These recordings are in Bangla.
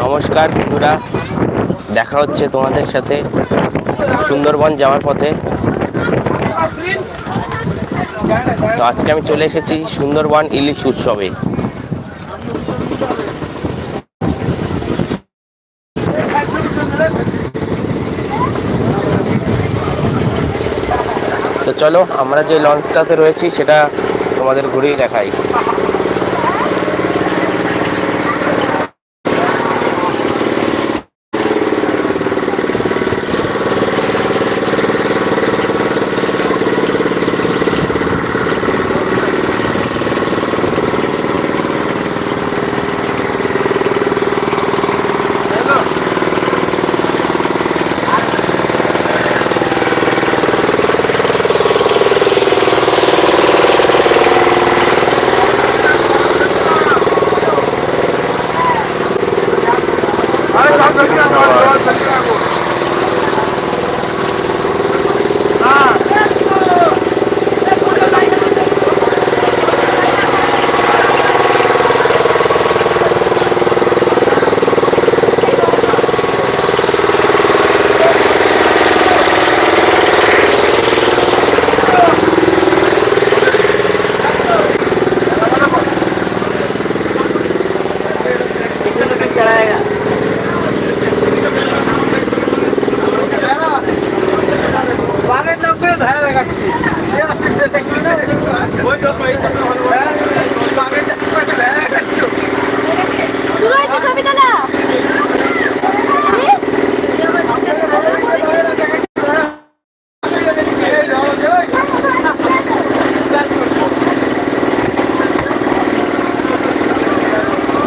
নমস্কার বন্ধুরা, দেখা হচ্ছে তোমাদের সাথে সুন্দরবন যাওয়ার পথে। তো আজকে আমি চলে এসেছি সুন্দরবন ইলিশ উৎসবে। চলো আমরা যে লঞ্চটাতে রয়েছি সেটা তোমাদের ঘুরিয়ে দেখাই।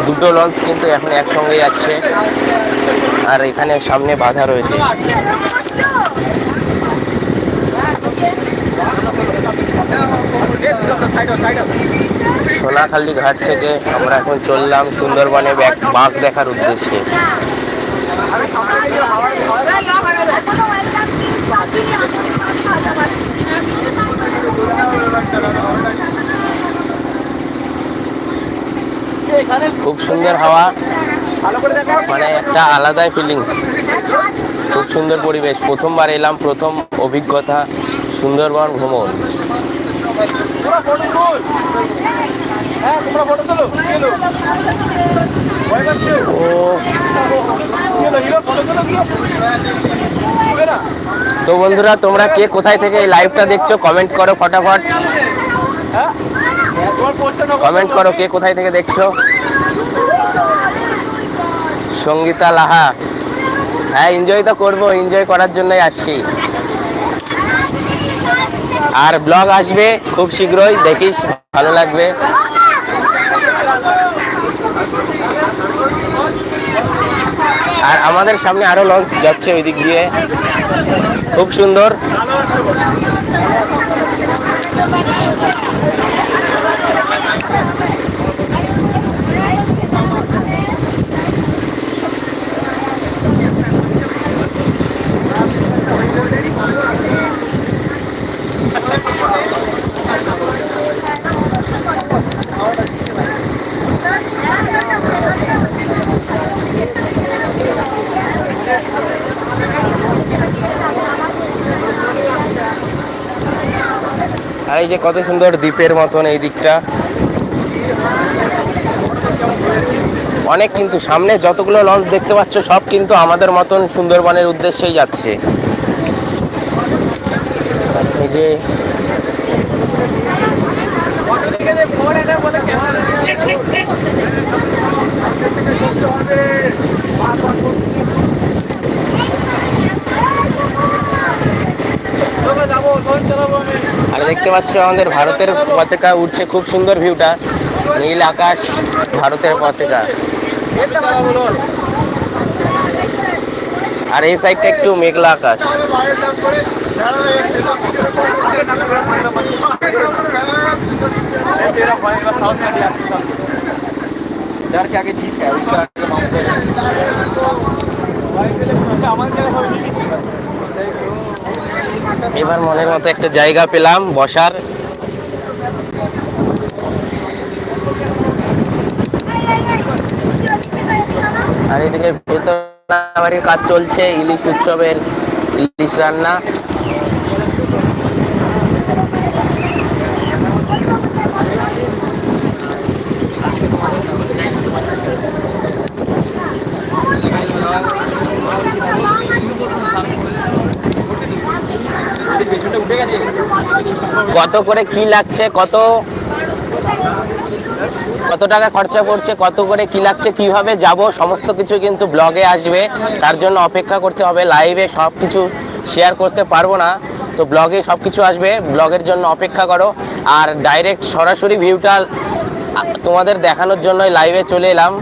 দুটো লঞ্চ কিন্তু এখন একসঙ্গে যাচ্ছে। আর এখানে সামনে বাধা রয়েছে। সোনাখালি ঘাট থেকে আমরা এখন চললাম সুন্দরবনে বাঘ দেখার উদ্দেশ্যে। খুব সুন্দর হাওয়া মানে একটা আলাদাই ফিলিংস খুব সুন্দর পরিবেশ। প্রথমবার এলাম, প্রথম অভিজ্ঞতা, সুন্দরবন ভ্রমণ। তো বন্ধুরা, তোমরা কে কোথায় থেকে এই লাইভটা দেখছ কমেন্ট করো ফটাফট। হ্যাঁ কমেন্ট করো কে কোথায় থেকে দেখছ? সঙ্গীতা লাহা। হ্যাঁ এনজয় তো করব এনজয় করার জন্যই আসছি। আর ব্লগ আসবে খুব শীঘ্রই দেখিস ভালো লাগবে। আর আমাদের সামনে আরও লঞ্চ যাচ্ছে ওই দিক দিয়ে। খুব সুন্দর। এই যে কত সুন্দর দ্বীপের মতন এই দিকটা। অনেক কিন্তু সামনে যতগুলো লঞ্চ দেখতে পাচ্ছ, সব কিন্তু আমাদের মতন সুন্দরবনের উদ্দেশ্যেই যাচ্ছে। এই যে যাব তখন চালাবো আমি আর দেখতে পাচ্ছ আমাদের ভারতের পতাকা উঠছে খুব সুন্দর ভিউটা নীল আকাশ ভারতের পতাকা চালাবো লোন আর এই সাইডটা একটু মেঘলা আকাশ বাইরের দাম করে तेरा भाई बस साउथ साइड या डर के आगे जीत है उसका आगे माउंट भाई के এবার মনের মতো একটা জায়গা পেলাম বসার। আর এদিকে ভেতর কাজ চলছে, ইলিশ উৎসবের ইলিশ রান্না। কত করে কি লাগছে, কত? কত টাকা খরচা পড়ছে, কত করে কি লাগছে, কীভাবে যাব, সমস্ত কিছু কিন্তু ব্লগে আসবে। তার জন্য অপেক্ষা করতে হবে লাইভে সব কিছু শেয়ার করতে পারব না। তো ব্লগে সব কিছু আসবে ব্লগের জন্য অপেক্ষা করো। আর ডাইরেক্ট সরাসরি ভিউটা তোমাদের দেখানোর জন্যই লাইভে চলে এলাম।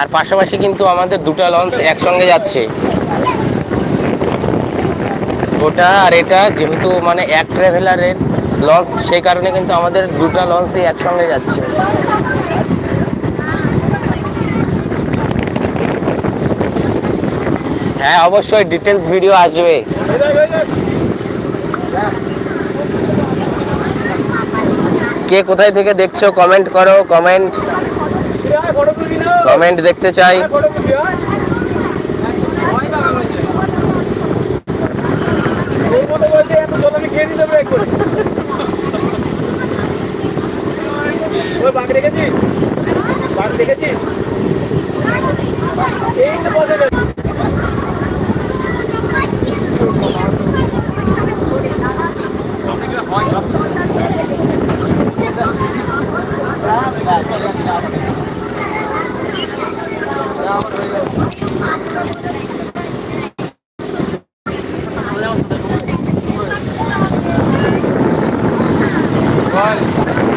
আর পাশাপাশি কিন্তু আমাদের দুটো লঞ্চ একসঙ্গে যাচ্ছে। ওটা আর এটা যেহেতু মানে এক ট্রাভেলারের লঞ্চ, সেই কারণে কিন্তু আমাদের দুটো লঞ্চই একসঙ্গে যাচ্ছে। হ্যাঁ অবশ্যই ডিটেলস ভিডিও আসবে। কে কোথায় থেকে দেখছ কমেন্ট করো কমেন্ট কমেন্ট দেখতে চাই। এই মতো Давай.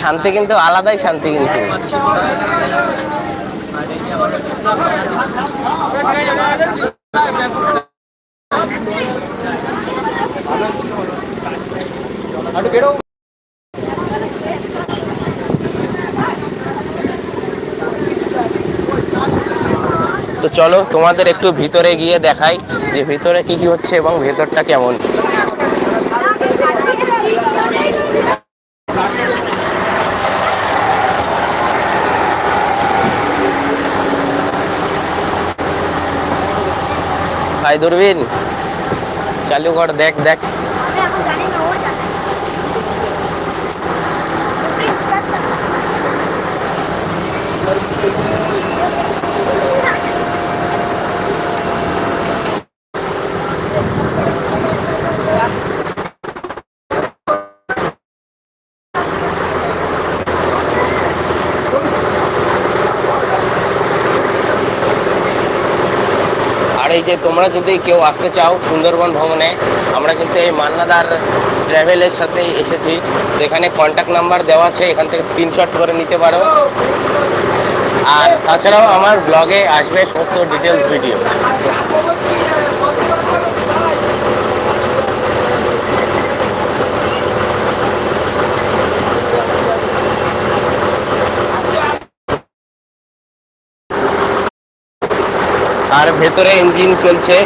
শান্তি কিন্তু আলাদাই শান্তি কিন্তু। আরে তো চলো তোমাদের একটু ভিতরে গিয়ে দেখাই যে ভিতরে কি কি হচ্ছে এবং ভেতরটা কেমন। ভাই দূরবীন, চালু কর, দেখ দেখ। এই যে তোমরা যদি কেউ আসতে চাও সুন্দরবন ভ্রমণে, আমরা কিন্তু এই মান্নাদার ট্র্যাভেলের সাথে এসেছি। তো এখানে কন্ট্যাক্ট নাম্বার দেওয়া আছে, এখান থেকে স্ক্রিনশট করে নিতে পারো। আর তাছাড়াও আমার ব্লগে আসবে সমস্ত ডিটেলস ভিডিও আর ভেতরে ইঞ্জিন চলছে।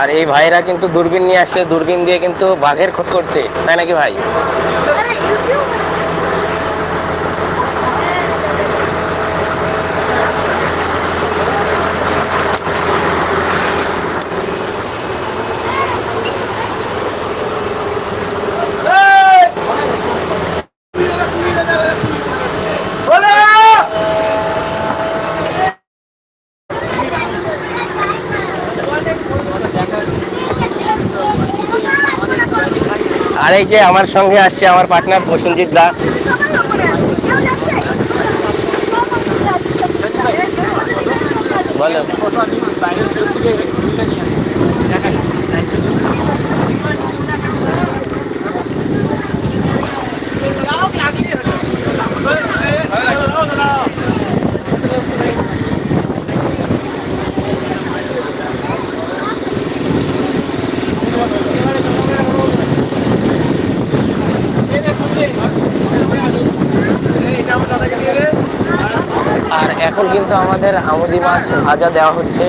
আর এই ভাইরা কিন্তু দূরবীন নিয়ে আসছে, দূরবীন দিয়ে কিন্তু বাঘের খোঁজ করছে। তাই নাকি ভাই? আর এই যে আমার সঙ্গে আসছে আমার পার্টনার প্রসেনজিৎ দা। বলো আর এখন কিন্তু আমাদের আমুদি মাছ ভাজা দেওয়া হচ্ছে।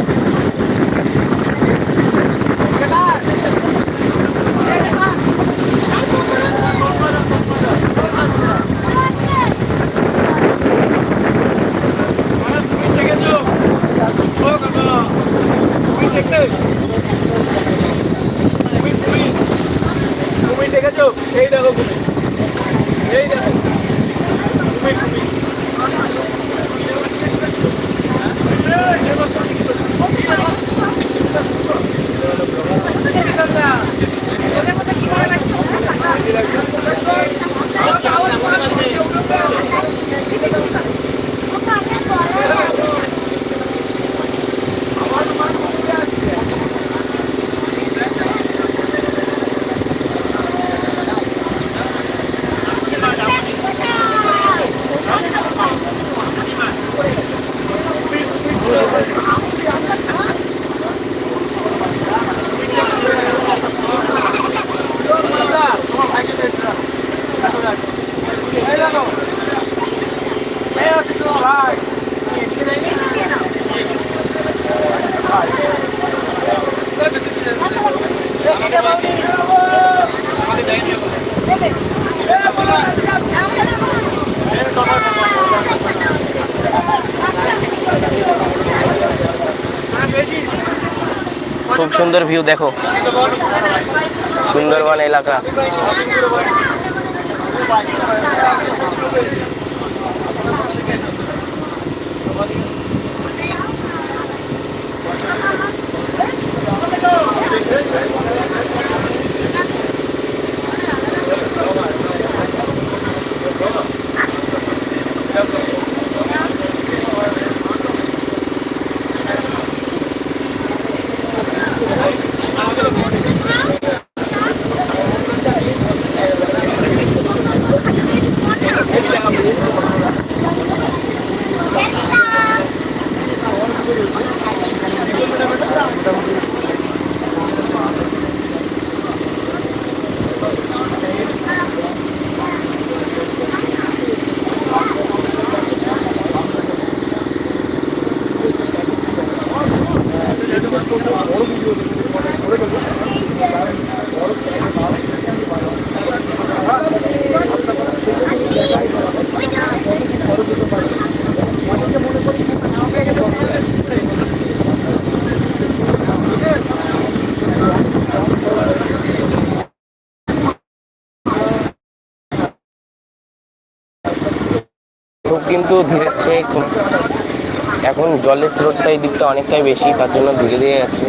এই দেখো। এই দেখো কুমির, কুমির। এই দেখো। এই হচ্ছে তোমার ভাই। খুব সুন্দর ভিউ দেখো। সুন্দরবন এলাকা। খুব কিন্তু ধীরে খুব জলের স্রোতটা এই দিকটা অনেকটাই বেশি তার জন্য ধীরে ধীরে যাচ্ছে।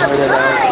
ভাজা দেওয়া হচ্ছে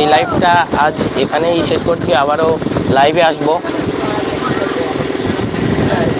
এই লাইভটা আজ এখানেই শেষ করছি আবারও লাইভে আসব।